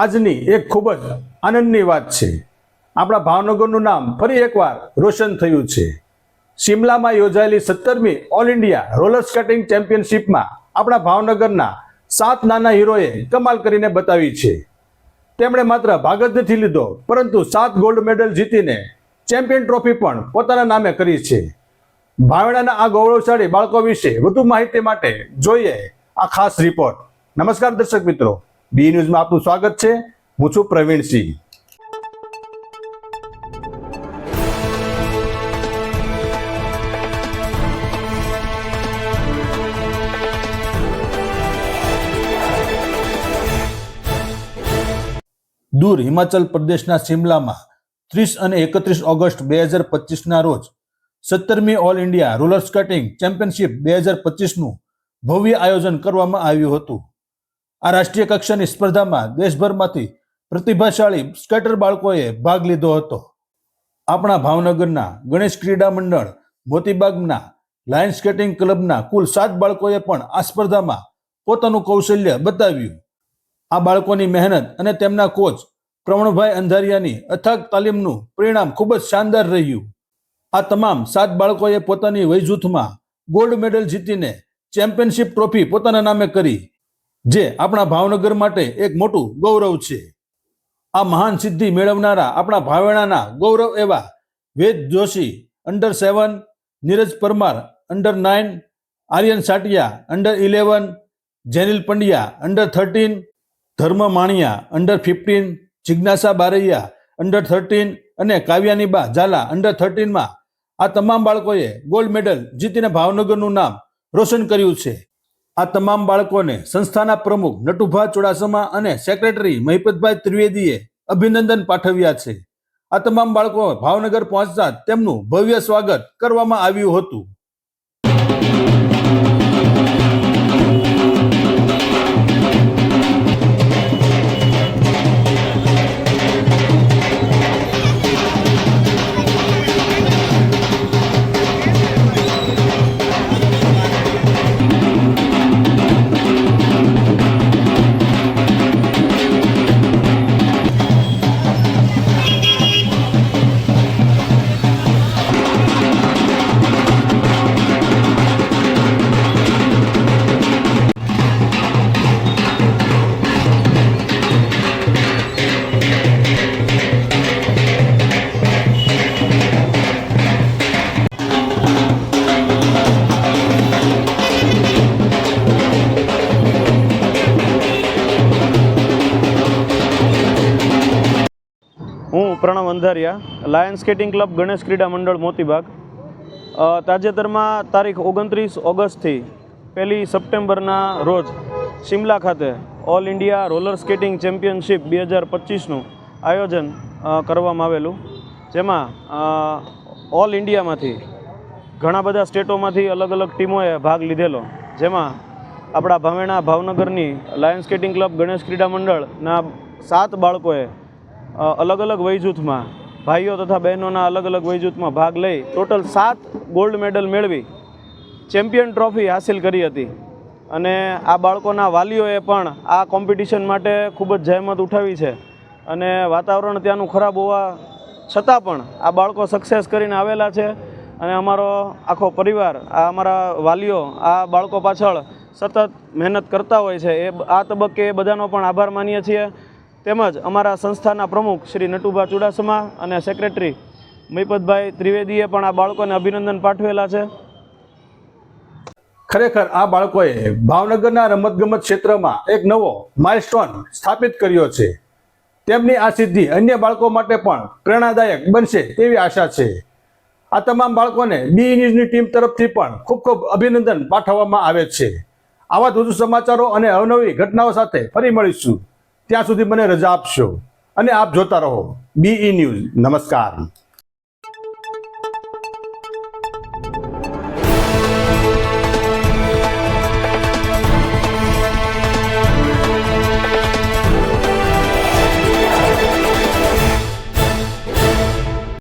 આજની એક ખૂબ જ આનંદની વાત છે. આપણા ભાવનગરનું નામ ફરી એકવાર રોશન થયું છે. શિમલામાં યોજાયેલી સત્તરમી ઓલ ઇન્ડિયા રોલર સ્કેટિંગ ચેમ્પિયનશિપમાં આપણા ભાવનગરના સાત નાના હીરોએ કમાલ કરીને બતાવી છે. તેમણે માત્ર ભાગ જ નથી લીધો, પરંતુ સાત ગોલ્ડ મેડલ જીતીને ચેમ્પિયન ટ્રોફી પણ પોતાના નામે કરી છે. ભાવણાના આ ગૌરવશાળી બાળકો વિશે વધુ માહિતી માટે જોઈએ આ ખાસ રિપોર્ટ નમસ્કાર દર્શક મિત્રો. બી ન્યૂઝમાં આપનું સ્વાગત છે. હું છું પ્રવીણસિંહ દૂર હિમાચલ પ્રદેશના શિમલામાં ત્રીસ અને એકત્રીસ ઓગસ્ટ બે હજાર પચીસના રોજ સત્તરમી all India roller skating championship બે હજાર પચીસનું ભવ્ય આયોજન કરવામાં આવ્યું હતું. આ રાષ્ટ્રીય કક્ષાની સ્પર્ધામાં દેશભરમાંથી પ્રતિભાશાળી સ્કેટર બાળકોએ ભાગ લીધો હતો. આપણા ભાવનગરના ગણેશ ક્રીડા મંડળ, મોતીબાગના લાયન સ્કેટિંગ ક્લબના કુલ સાત બાળકોએ પણ આ સ્પર્ધામાં પોતાનું કૌશલ્ય બતાવ્યું. આ બાળકોની મહેનત અને તેમના કોચ પ્રવણભાઈ અંધારિયાની અથાગ તાલીમનું પરિણામ ખૂબ જ શાનદાર રહ્યું. આ તમામ સાત બાળકોએ પોતાની વય જૂથમાં ગોલ્ડ મેડલ જીતીને ચેમ્પિયનશિપ ટ્રોફી પોતાના નામે કરી જે આપણા ભાવનગર માટે એક મોટું ગૌરવ છે. આ મહાન સિદ્ધિ મેળવનારા આપણા ભાવેણાના ગૌરવ એવા Ved Joshi under seven Neeraj Parmar under nine Aryan Satiya under eleven Jenil Pandya under thirteen Dharm Maniya under fifteen જિજ્ઞાસા બારૈયા અંડર થર્ટીન અને કાવ્યાનીબા ઝાલા અંડર થર્ટીનમાં આ તમામ બાળકોએ ગોલ્ડ મેડલ જીતીને ભાવનગરનું નામ રોશન કર્યું છે. આ તમામ બાળકોને સંસ્થાના પ્રમુખ નટુભા ચુડાસમા અને સેક્રેટરી મહિપતભાઈ ત્રિવેદીએ અભિનંદન પાઠવ્યા છે. આ તમામ બાળકો ભાવનગર પહોંચતા તેમનું ભવ્ય સ્વાગત કરવામાં આવ્યું હતું. હું Pranav Andhariya lion skating club Ganesh Krida Mandal, Motibaug. તાજેતરમાં તારીખ ઓગણત્રીસ ઓગસ્ટથી પહેલી સપ્ટેમ્બરના રોજ શિમલા ખાતે all India roller skating championship બે હજાર પચીસનું આયોજન કરવામાં આવેલું. જેમાં ઓલ ઇન્ડિયામાંથી ઘણા બધા સ્ટેટોમાંથી અલગ અલગ ટીમોએ ભાગ લીધેલો. જેમાં આપણા ભાવેણા ભાવનગરની lion skating club Ganesh Krida મંડળના સાત બાળકોએ અલગ અલગ વયજૂથમાં, ભાઈઓ તથા બહેનોના અલગ અલગ વયજૂથમાં ભાગ લઈ ટોટલ સાત ગોલ્ડ મેડલ મેળવી, ચેમ્પિયન ટ્રોફી હાસિલ કરી હતી. અને આ બાળકોના વાલીઓએ પણ આ કોમ્પિટિશન માટે ખૂબ જ જહેમત ઉઠાવી છે. અને વાતાવરણ ત્યાંનું ખરાબ હોવા છતાં પણ આ બાળકો સક્સેસ કરીને આવેલા છે. અને અમારો આખો પરિવાર, આ અમારા વાલીઓ, આ બાળકો પાછળ સતત મહેનત કરતા હોય છે. એ આ તબક્કે એ બધાનો પણ આભાર માનીએ છીએ. તેમજ અમારા સંસ્થાના પ્રમુખ શ્રી નટુભા ચુડાસમા અને સેક્રેટરી મહિપતભાઈ ત્રિવેદીએ પણ આ બાળકોને અભિનંદન પાઠવેલા છે. ખરેખર આ બાળકોએ ભાવનગરના રમતગમત ક્ષેત્રમાં એક નવો માઇલસ્ટોન સ્થાપિત કર્યો છે. તેમની આ સિદ્ધિ અન્ય બાળકો માટે પણ પ્રેરણાદાયક બનશે તેવી આશા છે. આ તમામ બાળકોને બી ન્યૂઝની ટીમ તરફથી પણ ખૂબ ખૂબ અભિનંદન પાઠવવામાં આવે છે. આવા જ વધુ સમાચારો અને અવનવી ઘટનાઓ સાથે ફરી મળીશું. ત્યાં સુધી મને રજા આપશો. અને આપ જોતા રહો. બીઈ ન્યૂઝ નમસ્કાર.